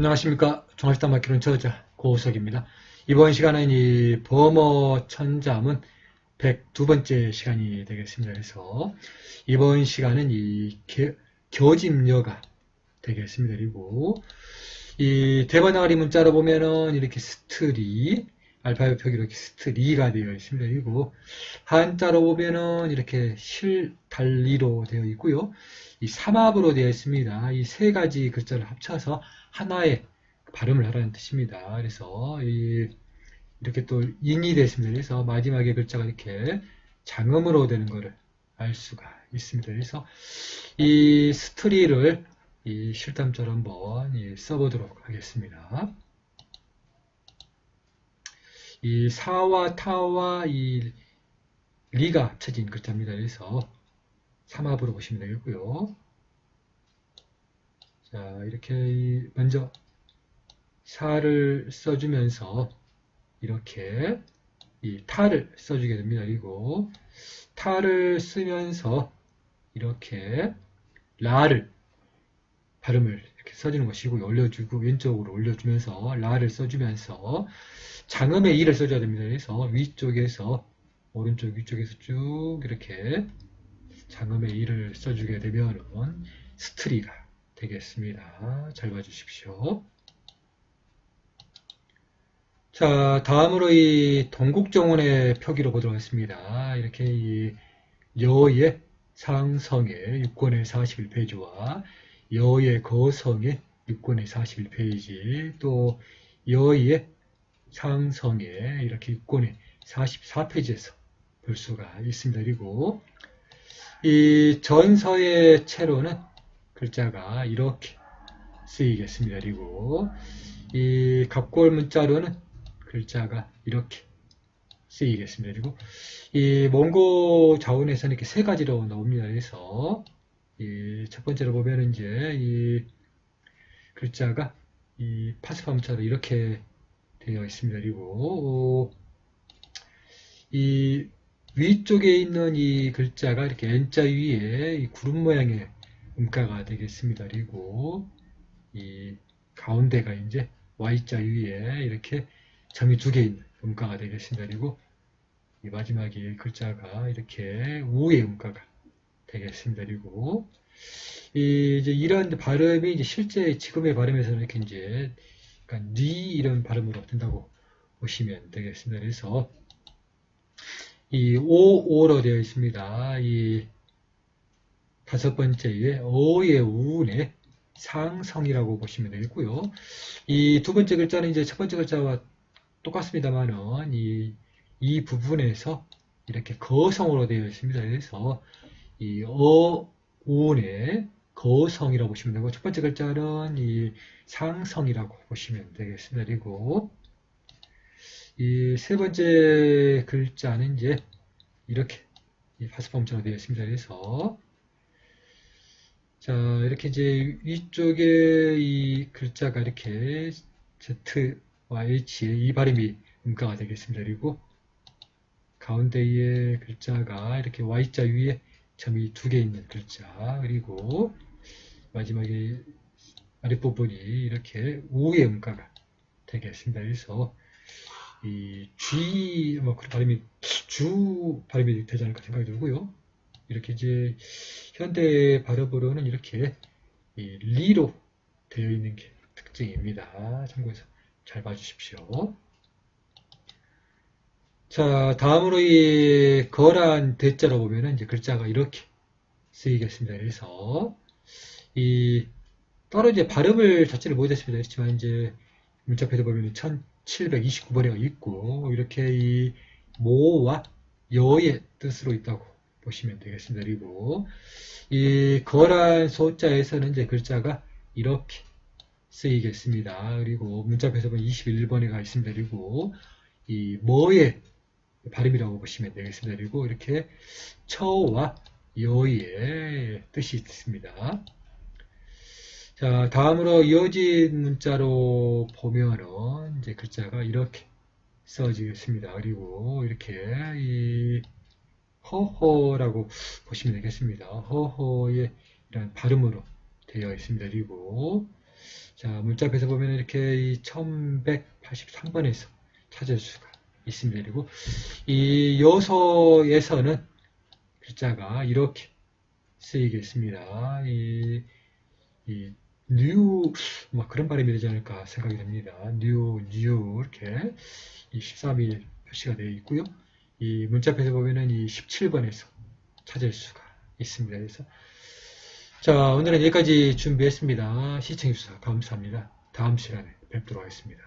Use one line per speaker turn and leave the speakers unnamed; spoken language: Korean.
안녕하십니까. 종합시다 마키론 저자 고우석입니다. 이번 시간은 이 범어 천자문 102번째 시간이 되겠습니다. 그래서 이번 시간은 이 겨, 교집녀가 되겠습니다. 그리고 이 대번항아리 문자로 보면은 이렇게 스트리 알파벳 표기 이렇게 스트리가 되어 있습니다. 그리고 한자로 보면은 이렇게 실달리로 되어 있고요. 이 삼합으로 되어 있습니다. 이 세 가지 글자를 합쳐서 하나의 발음을 하라는 뜻입니다. 그래서 이 이렇게 또 인이 되어 있습니다. 그래서 마지막에 글자가 이렇게 장음으로 되는 것을 알 수가 있습니다. 그래서 이 스트리를 이 실담처럼 한번 써보도록 하겠습니다. 이 사와 타와 이 리가 합쳐진 글자입니다. 그래서 삼합으로 보시면 되겠고요. 자, 이렇게 먼저 사를 써주면서 이렇게 이 타를 써주게 됩니다. 그리고 타를 쓰면서 이렇게 라를 발음을 이렇게 써주는 것이고 올려주고 왼쪽으로 올려주면서 라를 써주면서 장음의 이를 써줘야 됩니다. 그래서 위쪽에서 오른쪽 위쪽에서 쭉 이렇게 장음의 이를 써주게 되면 스트리가 되겠습니다. 잘 봐주십시오. 자, 다음으로 이 동국정원의 표기로 보도록 하겠습니다. 이렇게 이 여의 상성의 6권의 41페이지와 여의 거성의 6권의 41페이지 또 여의 상성의 이렇게 6권의 44페이지에서 볼 수가 있습니다. 그리고 이 전서의 채로는 글자가 이렇게 쓰이겠습니다. 그리고 이 갑골 문자로는 글자가 이렇게 쓰이겠습니다. 그리고 이 몽고 자원에서는 이렇게 세 가지로 나옵니다. 그래서 이 첫 번째로 보면 이제 이 글자가 이 문자로 이렇게 되어 있습니다. 그리고 이 위쪽에 있는 이 글자가 이렇게 N자 위에 이 구름 모양의 음가가 되겠습니다. 그리고 이 가운데가 이제 Y자 위에 이렇게 점이 두 개 있는 음가가 되겠습니다. 그리고 이 마지막에 글자가 이렇게 우의 음가가 되겠습니다. 그리고 이 이제 이런 발음이 이제 실제 지금의 발음에서는 이렇게 이제 그러니까 니 이런 발음으로 된다고 보시면 되겠습니다. 그래서 이 오, 오로 되어 있습니다. 이 다섯 번째에 어의 우운의 상성이라고 보시면 되겠고요. 이 두 번째 글자는 이제 첫 번째 글자와 똑같습니다만은 이, 이 부분에서 이렇게 거성으로 되어 있습니다. 그래서 이 어, 우운의 거성이라고 보시면 되고 첫 번째 글자는 이 상성이라고 보시면 되겠습니다. 그리고 이 세 번째 글자는 이제 이렇게 파스폼처럼 되어 있습니다. 그래서 자 이렇게 이제 위쪽에 이 글자가 이렇게 Z와 H의 이 발음이 음가가 되겠습니다. 그리고 가운데에 글자가 이렇게 Y자 위에 점이 두 개 있는 글자 그리고 마지막에 아랫부분이 이렇게 우의 음가가 되겠습니다. 그래서 이 G 뭐 그런 발음이 주 발음이 되지 않을까 생각이 들고요. 이렇게 이제 현대 발음으로는 이렇게 이 리로 되어 있는 게 특징입니다. 참고해서 잘 봐주십시오. 자, 다음으로 이 거란 대자로 보면은 이제 글자가 이렇게 쓰이겠습니다. 그래서 이 따로 이제 발음을 자체를 보여드렸습니다. 그렇지만 이제 문자표도 보면 1729번에가 있고 이렇게 이 모와 여의 뜻으로 있다고 보시면 되겠습니다. 그리고 이 거란 소자에서는 이제 글자가 이렇게 쓰이겠습니다. 그리고 문자표에서 보면 21번에가 있습니다. 그리고 이 뭐의 발음이라고 보시면 되겠습니다. 그리고 이렇게 처와 여의 뜻이 있습니다. 자, 다음으로 이어진 문자로 보면은 이제 글자가 이렇게 써지겠습니다. 그리고 이렇게 이 허허라고 보시면 되겠습니다. 허허의 이런 발음으로 되어 있습니다. 그리고 자, 문자표에서 보면 이렇게 이 1183번에서 찾을 수가 있습니다. 그리고 이 요소에서는 글자가 이렇게 쓰이겠습니다. 이, 이, 뉴, 막 그런 발음이 되지 않을까 생각이 됩니다. 뉴, 뉴, 이렇게 이 13일 표시가 되어 있고요. 이 문자표에서 보면은 이 17번에서 찾을 수가 있습니다. 그래서 자, 오늘은 여기까지 준비했습니다. 시청해주셔서 감사합니다. 다음 시간에 뵙도록 하겠습니다.